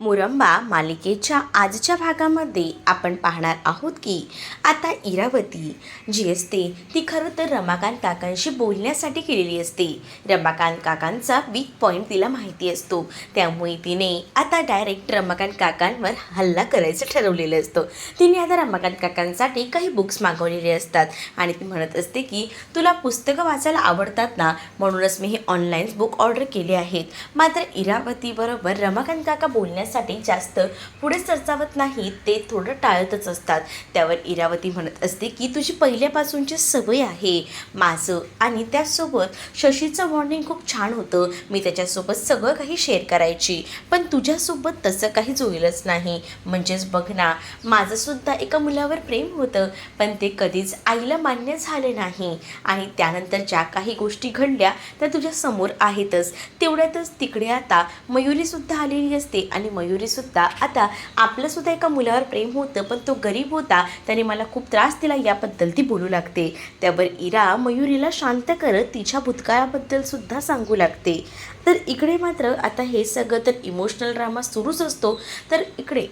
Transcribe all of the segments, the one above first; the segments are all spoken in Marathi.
मुरंबा मालिकेच्या आजच्या भागामध्ये आपण पाहणार आहोत की आता इरावती जी असते ती खरं तर रमाकांत काकांशी बोलण्यासाठी केलेली असते. रमाकांत काकांचा वीक पॉईंट तिला माहिती असतो. त्यामुळे तिने आता डायरेक्ट रमाकांत काकांवर हल्ला करायचं ठरवलेलं असतं. तिने आता रमाकांत काकांसाठी काही बुक्स मागवलेले असतात. आणि ती म्हणत असते की तुला पुस्तकं वाचायला आवडतात ना? म्हणूनच मी हे ऑनलाईन बुक ऑर्डर केले आहेत. मात्र इरावतीबरोबर रमाकांत काका करण्यासाठी जास्त पुढे सरसावत नाही ते थोडं टाळतच असतात. त्यावर इरावती म्हणत असते की तुझी पहिल्यापासूनची सवय आहे. माझं आणि त्यासोबत शशीचं बॉन्डिंग खूप छान होतं. मी त्याच्यासोबत सगळं काही शेअर करायची. पण तुझ्यासोबत तसं काही जुळलंच नाही. म्हणजेच बघ ना माझंसुद्धा एका मुलावर प्रेम होतं. पण ते कधीच आईला मान्य झाले नाही. आणि त्यानंतर ज्या काही गोष्टी घडल्या त्या तुझ्या समोर आहेतच. तेवढ्यातच तिकडे आता मयुरीसुद्धा आलेली असते आणि मयुरीसुद्धा. आता आपलंसुद्धा एका मुलावर प्रेम होतं पण तो गरीब होता. त्याने मला खूप त्रास दिला याबद्दल ती बोलू लागते. त्यावर इरा मयुरीला शांत करत तिच्या भूतकाळाबद्दल सुद्धा सांगू लागते. तर इकडे मात्र आता हे सगळं तर इमोशनल ड्रामा सुरूच असतो. तर इकडे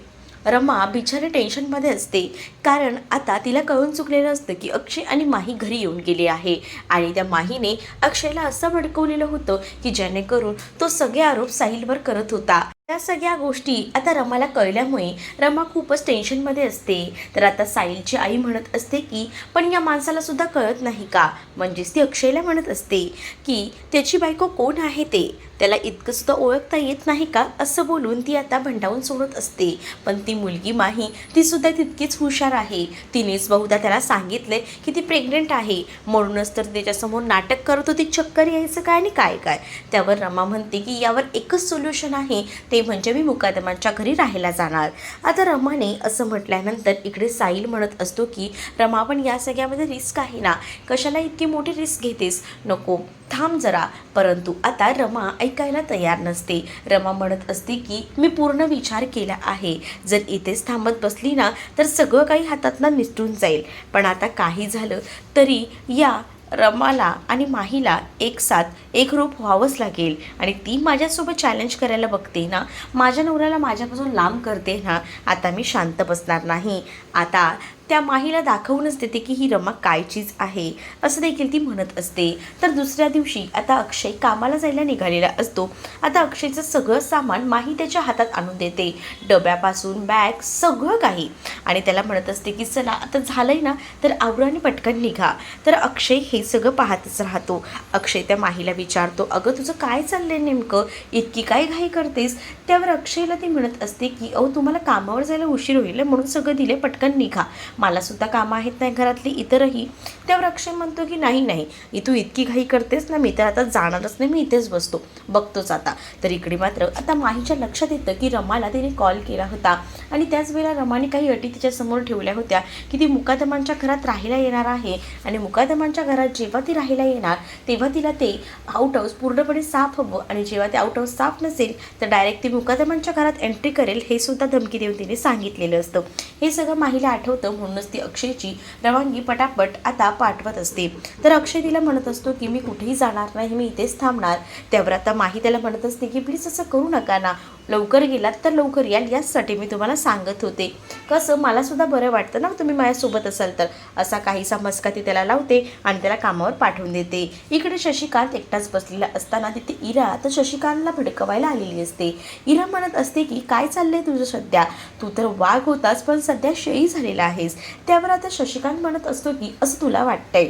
रमा बिचारी टेन्शनमध्ये असते. कारण आता तिला कळून चुकलेलं असतं की अक्षय आणि माही घरी येऊन गेली आहे. आणि त्या माहीने अक्षयला असं भडकवलेलं होतं की जेणेकरून तो सगळे आरोप साहिलवर करत होता. या सगळ्या गोष्टी आता रमाला कळल्यामुळे रमा खूपच टेन्शनमध्ये असते. तर आता साहिलची आई म्हणत असते की पण या माणसाला सुद्धा कळत नाही का? म्हणजेच ती अक्षयला म्हणत असते की त्याची बायको कोण आहे ते? त्याला इतकं सुद्धा ओळखता येत नाही का? असं बोलून ती आता भंडावून सोडत असते. पण ती मुलगी माही ती सुद्धा तितकीच हुशार आहे. तिनेच बहुधा त्याला सांगितले की ती प्रेग्नेंट आहे. म्हणूनच तर त्याच्यासमोर नाटक करत होती चक्कर यायचं काय आणि काय काय? त्यावर रमा म्हणते की यावर एकच सोल्युशन आहे. ते ते म्हणजे मी मुकादमांच्या घरी राहायला जाणार. आता रमाने असं म्हटल्यानंतर इकडे साईल म्हणत असतो की रमा पण या सगळ्यामध्ये रिस्क आहे ना? कशाला इतकी मोठी रिस्क घेतेस? नको थांब जरा. परंतु आता रमा ऐकायला तयार नसते. रमा म्हणत असते की मी पूर्ण विचार केला आहे. जर इथेच थांबत बसली ना तर सगळं काही हातातनं निसटून जाईल. पण आता काही झालं तरी या रमाला आणि माहीला एक साथ एक रूप व्हावंच लागेल. आणि ती माझ्यासोबत चॅलेंज करायला बघते ना माझ्या नवऱ्याला माझ्यापासून लांब करते ना आता मी शांत बसणार नाही. आता त्या माहीला दाखवूनच देते की ही रमा काय चीज आहे. असं देखील ती म्हणत असते. तर दुसऱ्या दिवशी आता अक्षय कामाला जायला निघालेला असतो. आता अक्षयचं सगळं सामान माही त्याच्या हातात आणून देते. डब्यापासून बॅग सगळं काही. आणि त्याला म्हणत असते की चला आता झालंय ना तर आवराने पटकन निघा. तर अक्षय हे सगळं पाहतच राहतो. अक्षय त्या माहीला विचारतो अगं तुझं काय चाललंय नेमकं? इतकी काय घाई करतेस? त्यावर अक्षयला ती म्हणत असते की अहो तुम्हाला कामावर जायला उशीर होईल म्हणून सगळं दिले पटकन निघा. मलासुद्धा कामं आहेत नाही घरातली इतरही. त्यावर अक्षय म्हणतो की नाही नाही इ- तू इतकी घाई करतेस ना मी तर आता जाणारच नाही मी इथेच बसतो बघतोच आता. तर इकडे मात्र आता माहीच्या लक्षात येतं की रमाला तिने कॉल केला होता. आणि त्याच वेळेला रमाने काही अटी तिच्यासमोर ठेवल्या होत्या की ती मुकादमांच्या घरात राहायला येणार आहे. आणि मुकादमांच्या घरात जेव्हा ती राहायला येणार तेव्हा तिला ते आउट हाऊस पूर्णपणे साफ हवं. आणि जेव्हा ते आउट हाऊस साफ नसेल तर डायरेक्ट ती मुकादमांच्या घरात एंट्री करेल हे सुद्धा धमकी देऊन तिने सांगितलेलं असतं. हे सगळं माहीला आठवतं म्हणूनच ती अक्षयची रवानगी पटापट आता पाठवत असते. तर अक्षय तिला म्हणत असतो की मी कुठेही जाणार नाही मी इथेच थांबणार. त्यावर आता माही त्याला म्हणत असते की प्लीज असं करू नका ना. लवकर गेलात तर लवकर याल याचसाठी मी तुम्हाला सांगत होते. कसं? मला सुद्धा बरं वाटतं ना तुम्ही माझ्यासोबत असाल तर. असा काहीसा मस्का ती त्याला लावते आणि त्याला कामावर पाठवून देते. इकडे शशिकांत एकटाच बसलेला असताना तिथे इरा तर शशिकांतला भडकवायला आलेली असते. इरा म्हणत असते की काय चाललंय तुझं सध्या? तू तर वाघ होतास पण सध्या शेळी झालेला आहेस. त्यावर आता शशिकांत म्हणत असतो की असं तुला वाटतंय.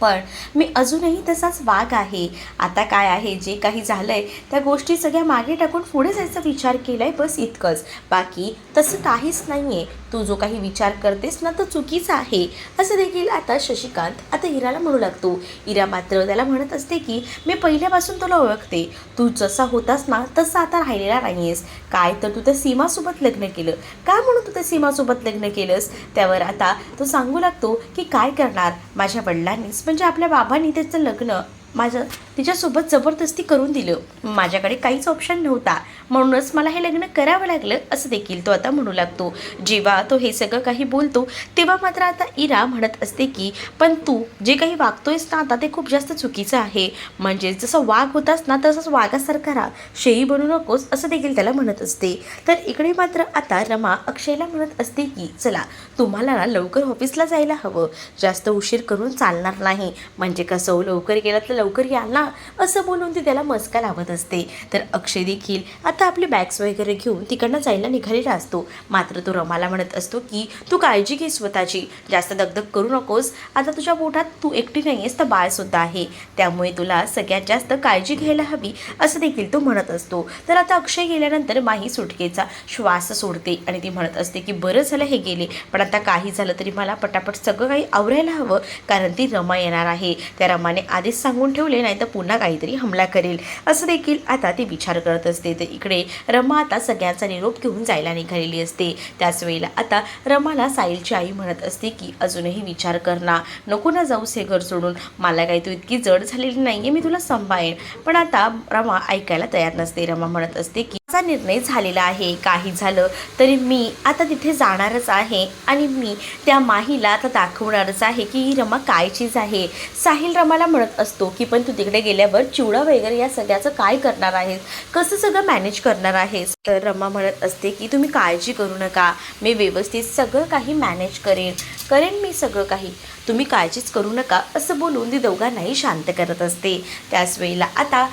पण मी अजूनही तसाच वाघ आहे. आता काय आहे? जे काही झालंय त्या गोष्टी सगळ्या मागे टाकून पुढे जायचा विचार केला आहे बस इतकंच. बाकी तसं काहीच नाही आहे तू जो काही विचार करतेस ना तो चुकीचा आहे. असं देखील आता शशिकांत आता इराला म्हणू लागतो. इरा मात्र त्याला म्हणत असते की मी पहिल्यापासून तुला ओळखते. तू जसा होतास ना तसा आता राहिलेला नाही आहेस काय तर तू त्या सीमासोबत लग्न केलं. का म्हणून तू त्या सीमासोबत लग्न केलंस? त्यावर आता तो सांगू लागतो की काय करणार? माझ्या वडिलांनीच म्हणजे आपल्या बाबांनी त्याचं लग्न माझं तिच्यासोबत जबरदस्ती करून दिलं. माझ्याकडे काहीच ऑप्शन नव्हता. म्हणूनच मला हे लग्न करावं लागलं असं देखील तो आता म्हणू लागतो. जेव्हा तो हे सगळं काही बोलतो तेव्हा मात्र आता इरा म्हणत असते की पण तू जे काही वागतोयस ना आता ते खूप जास्त चुकीचं आहे. म्हणजे जसं वाघ होतास ना तसंच वाघासारखा राहा. शेळी बनू नकोस असं देखील त्याला म्हणत असते. तर इकडे मात्र आता रमा अक्षयला म्हणत असते की चला तुम्हाला ना लवकर ऑफिसला जायला हवं. जास्त उशीर करून चालणार नाही. म्हणजे कसं हो, लवकर गेलं तर लवकर याल ना असं बोलून ती त्याला मस्का लावत असते. तर अक्षय देखील आता आपली बॅग्स वगैरे घेऊन तिकडनं जायला निघालेला असतो. मात्र तो रमाला म्हणत असतो की तू काळजी घे स्वतःची. जास्त दगदग करू नकोस. आता तुझ्या पोटात तू एकटी नाही आहेस तर बाळसुद्धा आहे. त्यामुळे तुला सगळ्यात जास्त काळजी घ्यायला हवी असं देखील तो म्हणत असतो. तर आता अक्षय गेल्यानंतर माही सुटकेचा श्वास सोडते आणि ती म्हणत असते की बरं झालं हे गेले पण आता काही झालं तरी मला पटापट सगळं काही आवरायला हवं कारण ती रमा येणार आहे. त्या रमाने आधीच सांगून ठेवले नाही तर पुन्हा काहीतरी हमला करेल. असं देखील आता ते विचार करत असते. तर इकडे रमा आता सगळ्यांचा निरोप घेऊन जायला निघालेली असते. त्याच वेळेला आता रमाला साहिलची आई म्हणत असते की अजूनही विचार कर ना. नको ना जाऊस हे घर सोडून. मला काही तू इतकी जड झालेली नाही आहे मी तुला सांभाळेन. पण आता रमा ऐकायला तयार नसते. रमा म्हणत असते की चा निर्णय झालेला आहे. काही झालं तरी मी आता तिथे जाणारच आहे आणि मी त्या माहीला आता दाखवणारच आहे की ही रमा काय चीज आहे. साहिल रमाला म्हणत असतो की पण तू तिकडे गेल्यावर चिवडा वगैरे या सगळ्याचं काय करणार आहेस? कसं सगळं मॅनेज करणार आहेस? तर रमा म्हणत असते की तुम्ही काळजी करू नका. मी व्यवस्थित सगळं काही मॅनेज करेन. करेन मी सगळं काही. तुम्ही काळजीच करू नका. असं बोलून ती दोघांनाही शांत करत असते. त्याच वेळेला आता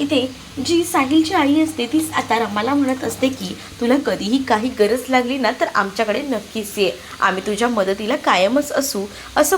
इथे जी साहिलची आई असते तीच आता रमाला म्हणत असते की तुला कधीही काही गरज लागली ना तर आमच्याकडे नक्कीच ये. आम्ही तुझ्या मदतीला कायमच असू. असं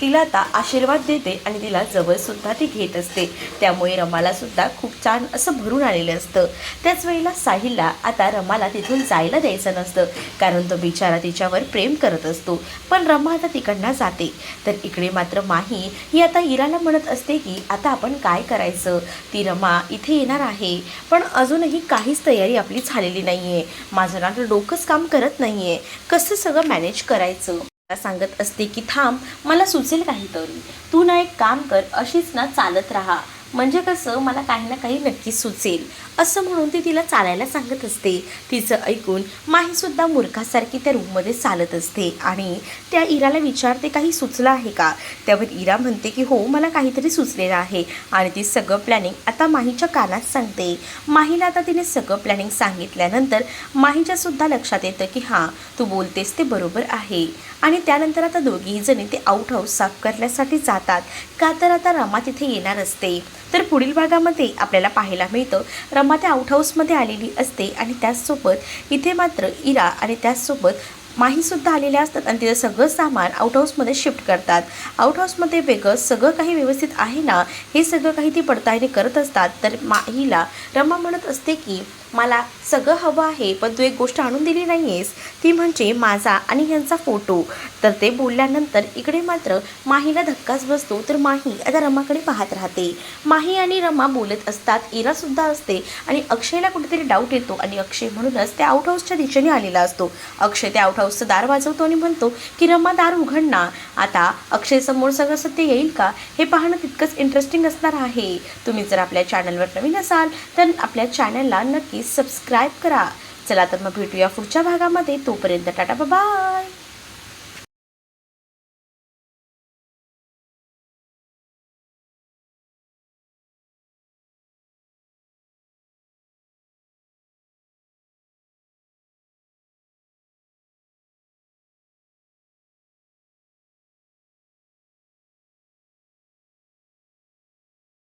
तिला आता आशीर्वाद देते आणि तिला जवळसुद्धा ती घेत असते. त्यामुळे रमालासुद्धा खूप छान असं भरून आलेलं असतं. त्याच वेळेला साहिलला आता रमाला तिथून जायला द्यायचं नसतं. कारण तो बिचारा तिच्यावर प्रेम करत असतो. पण रमा आता तिकडनं जाते. तर इकडे मात्र माही ही आता इराला म्हणत असते की आता आपण काय करायचं? ती रमा इथे येणार आहे. पण अजूनही काहीच तयारी आपली झालेली नाही आहे माझं ना डोकंच काम करत नाही आहे कसं सगळं मॅनेज करायचं? सांगत असते की थांब मला सुचेल काहीतरी. तू ना एक काम कर अशीच ना चालत राहा. म्हणजे कसं मला काही ना काही नक्कीच सुचेल. असं म्हणून ती तिला चालायला सांगत असते. तिचं ऐकून माहीसुद्धा मूर्खासारखी त्या रूममध्ये चालत असते. आणि त्या इराला विचारते काही सुचलं आहे का? त्यावर इरा म्हणते की हो मला काहीतरी सुचलेलं आहे. आणि ती सगळं प्लॅनिंग आता माहीच्या कानात सांगते. माहीला आता तिने सगळं प्लॅनिंग सांगितल्यानंतर माहीच्यासुद्धा लक्षात येतं की हां तू बोलतेस ते बरोबर आहे. आणि त्यानंतर आता दोघीही जणी ते आउट हाऊस साफ करण्यासाठी जातात. का तर आता रमा तिथे येणार असते. तर पुढील भागामध्ये आपल्याला पाहायला मिळतं. रमा त्या आउट हाऊसमध्ये आलेली असते आणि त्याचसोबत इथे मात्र इरा आणि त्याचसोबत माहीसुद्धा आलेल्या असतात आणि तिथं सगळं सामान आउटहाऊसमध्ये शिफ्ट करतात. आउटहाऊसमध्ये वेगळं सगळं काही व्यवस्थित आहे ना? हे सगळं काही ती पडताळणी करत असतात. तर माहीला रमा म्हणत असते की मला सगळं हवं आहे पण तू एक गोष्ट आणून दिली नाही आहेस ती म्हणजे माझा आणि ह्यांचा फोटो तर ते बोलल्यानंतर इकडे मात्र माहीला धक्काच बसतो. तर माही आता रमाकडे पाहत राहते. माही आणि रमा बोलत असतात इरासुद्धा असते आणि अक्षयला कुठेतरी डाऊट येतो आणि अक्षय म्हणूनच त्या आउटहाऊसच्या दिशेने आलेला असतो. अक्षय त्या आउटहाऊस हाऊसचं दार वाजवतो आणि म्हणतो की रमा दार उघड ना. आता अक्षय समोर सगळं सत्य येईल का? हे पाहणं तितकंच इंटरेस्टिंग असणार आहे. तुम्ही जर आपल्या चॅनलवर नवीन असाल तर आपल्या चॅनलला नक्की सबस्क्राईब करा. चला तर मग भेटूया पुढच्या भागामध्ये. तोपर्यंत टाटा बाय